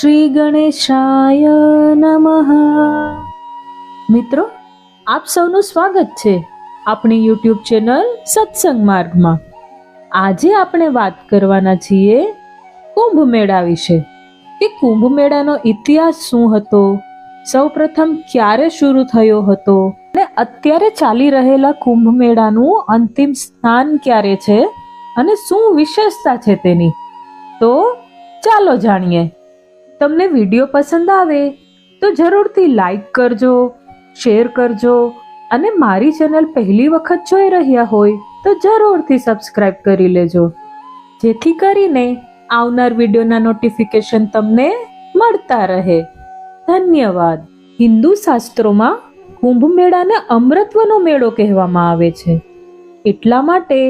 શ્રી ગણેશાય નમઃ. મિત્રો, આપ સૌનું સ્વાગત છે આપણી યુટ્યુબ ચેનલ સત્સંગ માર્ગમાં. આજે આપણે વાત કરવાના છીએ કુંભ મેળા વિશે. કે કુંભ મેળાનો ઇતિહાસ શું હતો? સૌપ્રથમ ક્યારે શરૂ થયો હતો? અને અત્યારે ચાલી રહેલા કુંભ મેળાનું અંતિમ સ્થાન ક્યારે છે? અને શું વિશેષતા છે તેની? તો ચાલો જાણીએ. તમને વીડિયો પસંદ આવે તો જરૂરથી લાઈક કરજો શેર કરજો અને મારી ચેનલ પહેલી વખત જોઈ રહ્યા હોય તો જરૂરથી સબસ્ક્રાઇબ કરી લેજો. જેથી કરીને આવનાર વિડીયોના નોટિફિકેશન તમને મળતા રહે. ધન્યવાદ. હિન્દુ શાસ્ત્રોમાં કુંભ મેળાને અમૃતવનો મેળો કહેવામાં આવે છે. એટલા માટે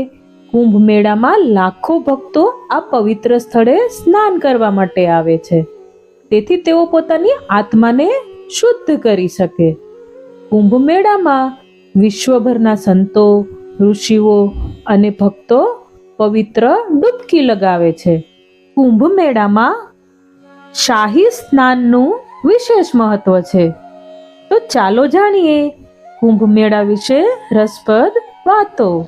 કુંભ મેળામાં લાખો ભક્તો આ પવિત્ર સ્થળે સ્નાન કરવા માટે આવે છે. તેથી તેઓ પોતાની આત્માને શુદ્ધ કરી શકે. કુંભ મેળામાં વિશ્વભરના સંતો, ઋષિઓ અને ભક્તો પવિત્ર ડૂબકી લગાવે છે. કુંભ મેળામાં શાહી સ્નાનનું વિશેષ મહત્વ છે. તો ચાલો જાણીએ કુંભ મેળા વિશે રસપ્રદ વાતો.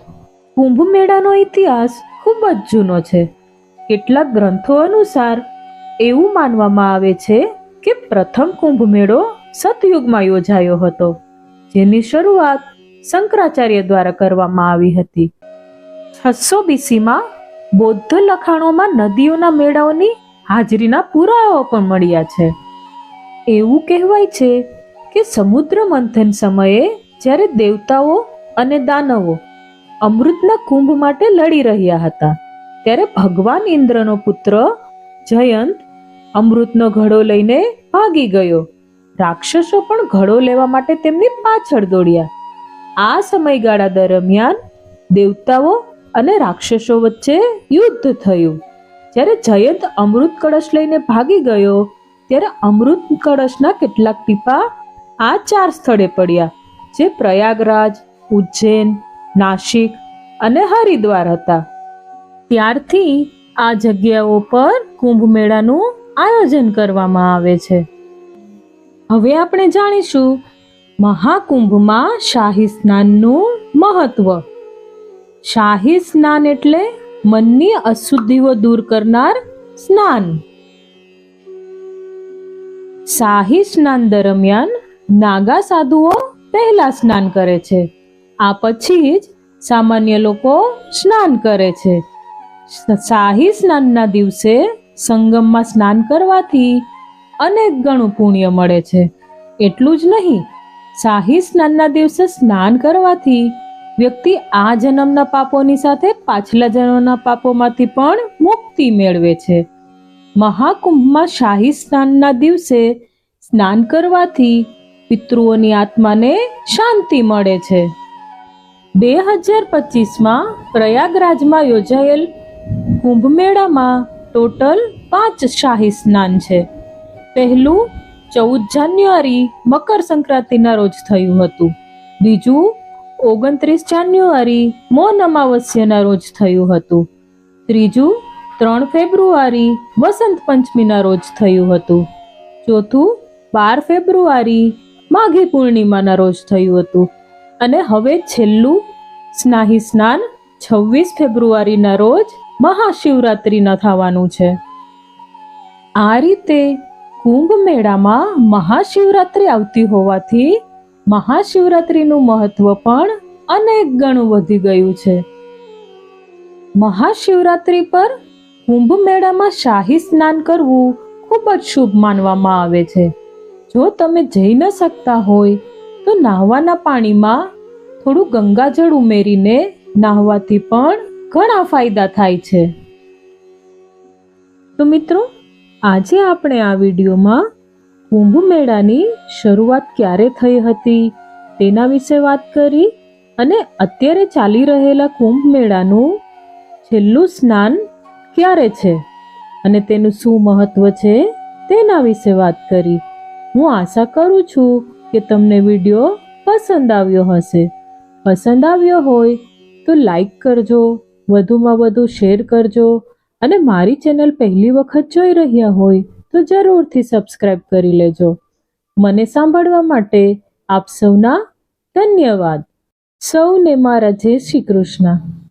કુંભ મેળાનો ઇતિહાસ ખૂબ જ જૂનો છે. કેટલાક ગ્રંથો અનુસાર એવું માનવામાં આવે છે કે પ્રથમ કુંભ મેળો સતયુગમાં યોજાયો હતો, જેની શરૂઆત શંકરાચાર્ય દ્વારા કરવામાં આવી હતી. છસો બીસીમાં બૌદ્ધ લખાણોમાં નદીઓના મેળાઓની હાજરીના પુરાવાઓ પણ મળ્યા છે. એવું કહેવાય છે કે સમુદ્ર મંથન સમયે જ્યારે દેવતાઓ અને દાનવો અમૃતના કુંભ માટે લડી રહ્યા હતા, ત્યારે ભગવાન ઇન્દ્રનો પુત્ર જયંત અમૃતનો ઘડો લઈને ભાગી ગયો. રાક્ષસો પણ ઘડો લેવા માટે તેમની પાછળ દોડ્યા. આ સમયગાળા દરમિયાન દેવતાઓ અને રાક્ષસો વચ્ચે યુદ્ધ થયું. જ્યારે જયંત અમૃત કળશ લઈને ભાગી ગયો, ત્યારે અમૃત કળશના કેટલાક ટીપા આ ચાર સ્થળે પડ્યા, જે પ્રયાગરાજ, ઉજ્જૈન, નાસિક અને હરિદ્વાર હતા. ત્યારથી આ જગ્યાઓ પર કુંભ મેળાનું આયોજન કરવામાં આવે છે. હવે આપણે જાણીશું મહાકુંભમાં શાહી સ્નાનનું મહત્વ. શાહી સ્નાન એટલે મનની અશુદ્ધિઓ દૂર કરનાર સ્નાન. શાહી સ્નાન દરમિયાન નાગા સાધુઓ પહેલા સ્નાન કરે છે. આ પછી જ સામાન્ય લોકો સ્નાન કરે છે. શાહી સ્નાનના દિવસે સંગમમાં સ્નાન કરવાથી અનેક ગણું પુણ્ય મળે છે. એટલું જ નહીં, શાહી સ્નાનના દિવસે સ્નાન કરવાથી વ્યક્તિ આ જન્મના પાપોની સાથે પાછલા જન્મના પાપોમાંથી પણ મુક્તિ મેળવે છે. મહાકુંભમાં શાહી સ્નાનના દિવસે સ્નાન કરવાથી પિતૃઓની આત્માને શાંતિ મળે છે. બે હજાર પચીસમાં પ્રયાગરાજમાં યોજાયેલ કુંભ મેળામાં ટોટલ પાંચ શાહી સ્નાન છે. પહેલું, ચૌદ જાન્યુઆરી, મકર સંક્રાંતિના રોજ થયું હતું. બીજું, ઓગણત્રીસ જાન્યુઆરી, મૌન અમાવસ્યાના રોજ થયું હતું. ત્રીજું, ત્રણ ફેબ્રુઆરી, વસંત પંચમીના રોજ થયું હતું. ચોથું, બાર ફેબ્રુઆરી, માઘી પૂર્ણિમાના રોજ થયું હતું. અને હવે છેલ્લું, સ્નાહી સ્નાન છવ્વીસ ફેબ્રુઆરીના રોજ મહાશિવરાત્રિના થવાનું છે. આ રીતે કુંભ મેળામાં મહાશિવરાત્રિ આવતી હોવાથી મહાશિવરાત્રિનું મહત્વ પણ અનેક ગણું વધી ગયું છે. મહાશિવરાત્રિ પર કુંભ મેળામાં શાહી સ્નાન કરવું ખૂબ જ શુભ માનવામાં આવે છે. જો તમે જઈ ન શકતા હોય, તો નાહવાના પાણીમાં થોડું ગંગાજળ ઉમેરીને નાહવાથી પણ ઘણા ફાયદા થાય છે. તો મિત્રો, આજે આપણે આ વિડીયોમાં કુંભ મેળાની શરૂઆત ક્યારે થઈ હતી તેના વિશે વાત કરી અને અત્યારે ચાલી રહેલા કુંભ મેળાનું છેલ્લું સ્નાન ક્યારે છે અને તેનું શું મહત્વ છે તેના વિશે વાત કરી. હું આશા કરું છું કે તમને વીડિયો પસંદ આવ્યો હશે. પસંદ આવ્યો હોય તો લાઈક કરજો વધુમાં વધુ શેર કરજો અને મારી ચેનલ પહેલી વખત જોઈ રહ્યા હોય તો જરૂરથી સબસ્ક્રાઈબ કરી લેજો. મને સાંભળવા માટે આપ સૌના ધન્યવાદ. સૌને મારા જય શ્રી કૃષ્ણ.